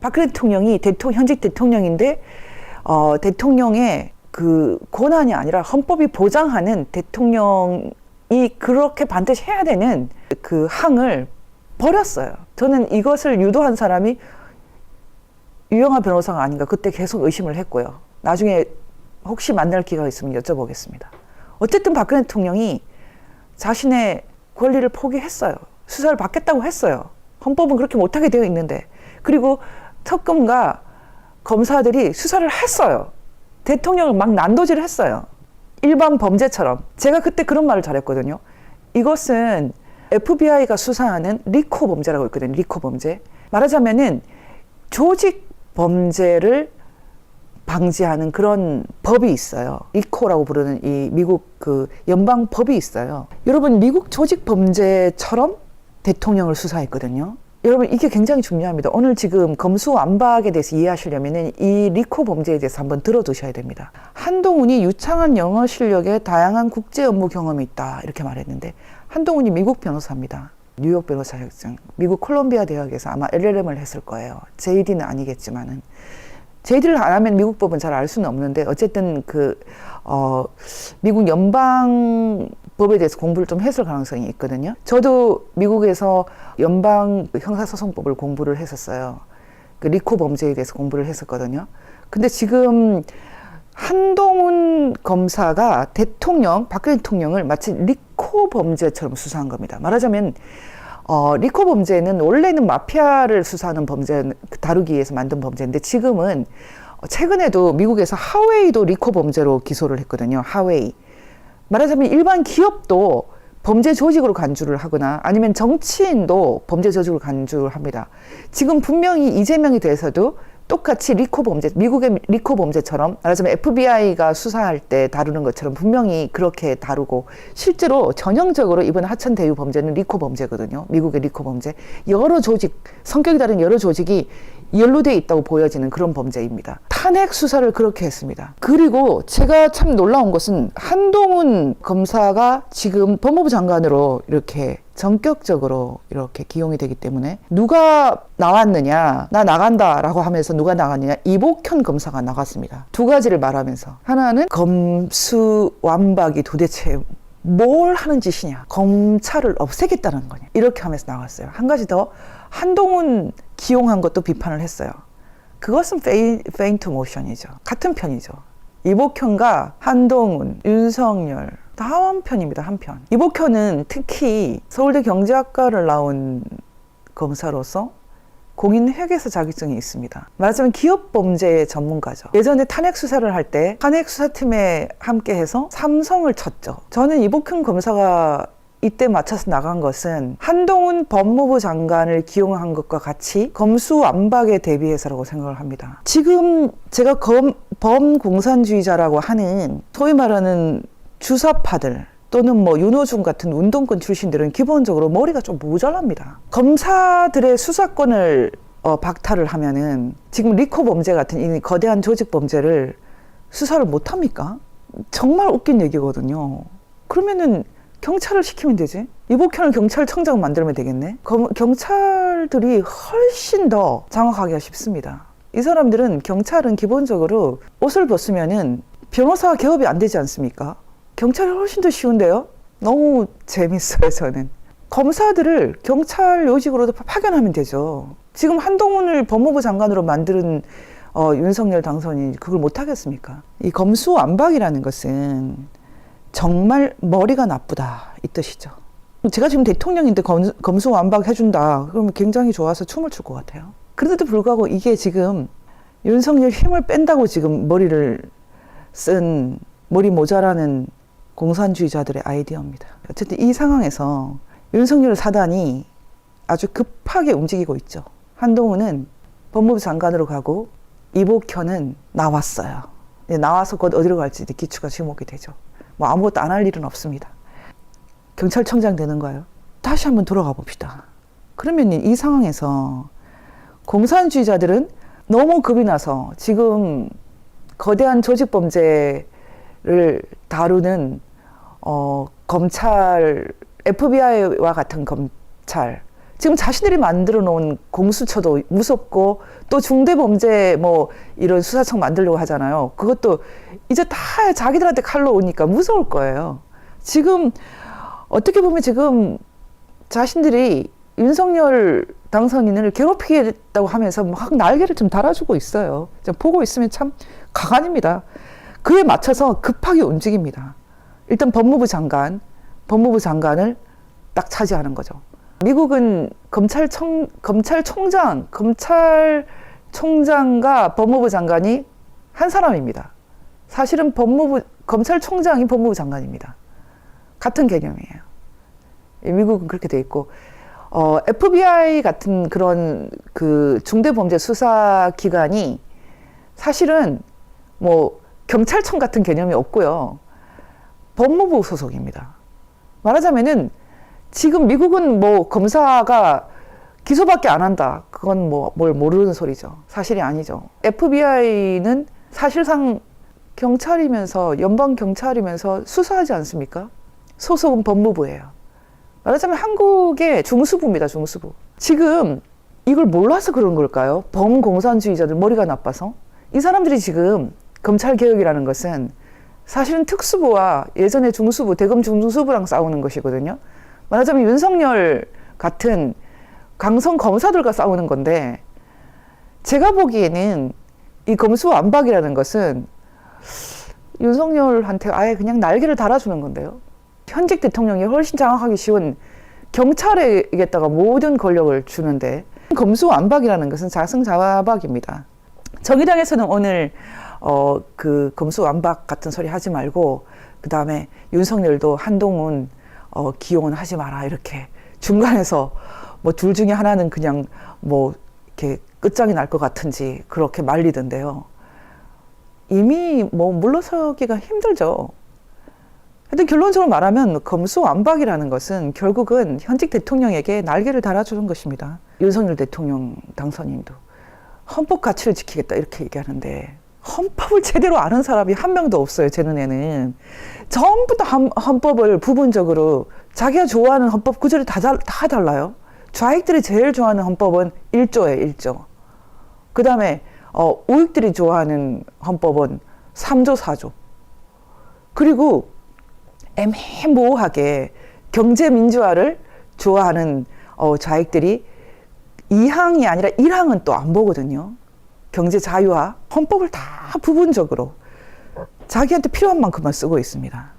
박근혜 대통령이 대통령, 현직 대통령인데 어, 대통령의 그 권한이 아니라 헌법이 보장하는 대통령이 그렇게 반드시 해야 되는 그 항을 버렸어요. 저는 이것을 유도한 사람이 유영아 변호사가 아닌가 그때 계속 의심을 했고요. 나중에 혹시 만날 기회가 있으면 여쭤보겠습니다. 어쨌든 박근혜 대통령이 자신의 권리를 포기했어요. 수사를 받겠다고 했어요. 헌법은 그렇게 못하게 되어 있는데. 그리고 특검과 검사들이 수사를 했어요. 대통령을 막 난도질을 했어요. 일반 범죄처럼. 제가 그때 그런 말을 잘했거든요. 이것은 FBI가 수사하는 리코 범죄라고 있거든요. 리코 범죄. 말하자면은 조직 범죄를 방지하는 그런 법이 있어요. 리코라고 부르는 이 미국 그 연방 법이 있어요. 여러분 미국 조직 범죄처럼 대통령을 수사했거든요. 여러분 이게 굉장히 중요합니다. 오늘 지금 검수완박에 대해서 이해하시려면은 이 리코 범죄에 대해서 한번 들어두셔야 됩니다. 한동훈이 유창한 영어 실력에 다양한 국제 업무 경험이 있다 이렇게 말했는데 한동훈이 미국 변호사입니다. 뉴욕 변호사 자격증, 미국 콜롬비아 대학에서 아마 LLM을 했을 거예요. JD는 아니겠지만은 JD를 안 하면 미국 법은 잘 알 수는 없는데 어쨌든 그 어, 미국 연방 법에 대해서 공부를 좀 했을 가능성이 있거든요. 저도 미국에서 연방 형사소송법을 공부를 했었어요. 그 리코 범죄에 대해서 공부를 했었거든요. 근데 지금 한동훈 검사가 대통령, 박근혜 대통령을 마치 리코 범죄처럼 수사한 겁니다. 말하자면 어, 리코 범죄는 원래는 마피아를 수사하는 범죄 다루기 위해서 만든 범죄인데 지금은 최근에도 미국에서 하웨이도 리코 범죄로 기소를 했거든요. 하웨이. 말하자면 일반 기업도 범죄 조직으로 간주를 하거나 아니면 정치인도 범죄 조직으로 간주를 합니다. 지금 분명히 이재명에 대해서도 똑같이 리코 범죄, 미국의 리코 범죄처럼 말하자면 FBI가 수사할 때 다루는 것처럼 분명히 그렇게 다루고 실제로 전형적으로 이번 하천 대유 범죄는 리코 범죄거든요. 미국의 리코 범죄. 여러 조직, 성격이 다른 여러 조직이 연루돼 있다고 보여지는 그런 범죄입니다. 탄핵 수사를 그렇게 했습니다. 그리고 제가 참 놀라운 것은 한동훈 검사가 지금 법무부 장관으로 이렇게 전격적으로 이렇게 기용이 되기 때문에 누가 나왔느냐 나 나간다라고 하면서 누가 나갔느냐 이복현 검사가 나갔습니다. 두 가지를 말하면서 하나는 검수 완박이 도대체 뭘 하는 짓이냐 검찰을 없애겠다는 거냐 이렇게 하면서 나갔어요. 한 가지 더 한동훈 기용한 것도 비판을 했어요. 그것은 페인트 모션이죠. 같은 편이죠. 이복현과 한동훈, 윤석열 다 한 편입니다. 한 편. 이복현은 특히 서울대 경제학과를 나온 검사로서 공인 회계사 자격증이 있습니다. 말하자면 기업 범죄 전문가죠. 예전에 탄핵 수사를 할 때 탄핵 수사팀에 함께해서 삼성을 쳤죠. 저는 이복현 검사가 이때 맞춰서 나간 것은 한동훈 법무부 장관을 기용한 것과 같이 검수완박에 대비해서라고 생각을 합니다. 지금 제가 검, 범공산주의자라고 하는 소위 말하는 주사파들 또는 뭐 윤호중 같은 운동권 출신들은 기본적으로 머리가 좀 모자랍니다. 검사들의 수사권을 어, 박탈을 하면은 지금 리코 범죄 같은 이 거대한 조직 범죄를 수사를 못 합니까? 정말 웃긴 얘기거든요. 그러면은 경찰을 시키면 되지. 이복현을 경찰청장 만들면 되겠네. 검, 경찰들이 훨씬 더 장악하기가 쉽습니다. 이 사람들은 경찰은 기본적으로 옷을 벗으면은 변호사 개업이 안 되지 않습니까? 경찰이 훨씬 더 쉬운데요. 너무 재밌어요, 저는. 검사들을 경찰 요직으로도 파견하면 되죠. 지금 한동훈을 법무부 장관으로 만드는 어, 윤석열 당선인이 그걸 못 하겠습니까? 이 검수완박이라는 것은 정말 머리가 나쁘다 이 뜻이죠. 제가 지금 대통령인데 검, 검수완박 해준다 그러면 굉장히 좋아서 춤을 출 것 같아요. 그런데도 불구하고 이게 지금 윤석열 힘을 뺀다고 지금 머리를 쓴 머리 모자라는 공산주의자들의 아이디어입니다. 어쨌든 이 상황에서 윤석열 사단이 아주 급하게 움직이고 있죠. 한동훈은 법무부 장관으로 가고 이복현은 나왔어요. 나와서 곧 어디로 갈지 기추가 주목이 되죠. 뭐 아무것도 안 할 일은 없습니다. 경찰청장 되는 거예요. 다시 한번 돌아가 봅시다. 그러면 이 상황에서 공산주의자들은 너무 겁이 나서 지금 거대한 조직 범죄를 다루는 어, 검찰, FBI와 같은 검찰, 지금 자신들이 만들어 놓은 공수처도 무섭고 또 중대범죄 뭐 이런 수사청 만들려고 하잖아요. 그것도 이제 다 자기들한테 칼로 오니까 무서울 거예요. 지금 어떻게 보면 지금 자신들이 윤석열 당선인을 괴롭히겠다고 하면서 막 날개를 좀 달아주고 있어요. 좀 보고 있으면 참 가관입니다. 그에 맞춰서 급하게 움직입니다. 일단 법무부 장관, 법무부 장관을 딱 차지하는 거죠. 미국은 검찰청, 검찰총장, 검찰총장과 법무부 장관이 한 사람입니다. 사실은 법무부, 검찰총장이 법무부 장관입니다. 같은 개념이에요. 예, 미국은 그렇게 돼 있고, 어, FBI 같은 그런 그 중대범죄 수사 기관이 사실은 뭐 경찰청 같은 개념이 없고요. 법무부 소속입니다. 말하자면은 지금 미국은 뭐 검사가 기소밖에 안 한다. 그건 뭐 뭘 모르는 소리죠. 사실이 아니죠. FBI는 사실상 경찰이면서 연방 경찰이면서 수사하지 않습니까? 소속은 법무부예요. 말하자면 한국의 중수부입니다. 중수부. 지금 이걸 몰라서 그런 걸까요? 범공산주의자들 머리가 나빠서 이 사람들이 지금 검찰 개혁이라는 것은 사실은 특수부와 예전의 중수부, 대검 중수부랑 싸우는 것이거든요. 말하자면 윤석열 같은 강성 검사들과 싸우는 건데 제가 보기에는 이 검수완박이라는 것은 윤석열한테 아예 그냥 날개를 달아주는 건데요. 현직 대통령이 훨씬 장악하기 쉬운 경찰에게다가 모든 권력을 주는데 검수완박이라는 것은 자승자박입니다. 정의당에서는 오늘 어 그 검수완박 같은 소리 하지 말고 그 다음에 윤석열도 한동훈 어 기용은 하지 마라 이렇게 중간에서 뭐 둘 중에 하나는 그냥 뭐 이렇게 끝장이 날 것 같은지 그렇게 말리던데요. 이미 뭐 물러서기가 힘들죠. 하여튼 결론적으로 말하면 검수완박이라는 것은 결국은 현직 대통령에게 날개를 달아주는 것입니다. 윤석열 대통령 당선인도 헌법 가치를 지키겠다 이렇게 얘기하는데 헌법을 제대로 아는 사람이 한 명도 없어요. 제 눈에는 전부 다 헌- 헌법을 부분적으로 자기가 좋아하는 헌법 구절이 다, 달- 다 달라요. 좌익들이 제일 좋아하는 헌법은 1조예요. 1조. 그 다음에 어, 우익들이 좋아하는 헌법은 3조, 4조. 그리고 애매모호하게 경제 민주화를 좋아하는 어, 좌익들이 2항이 아니라 1항은 또 안 보거든요. 경제 자유화, 헌법을 다 부분적으로 자기한테 필요한 만큼만 쓰고 있습니다.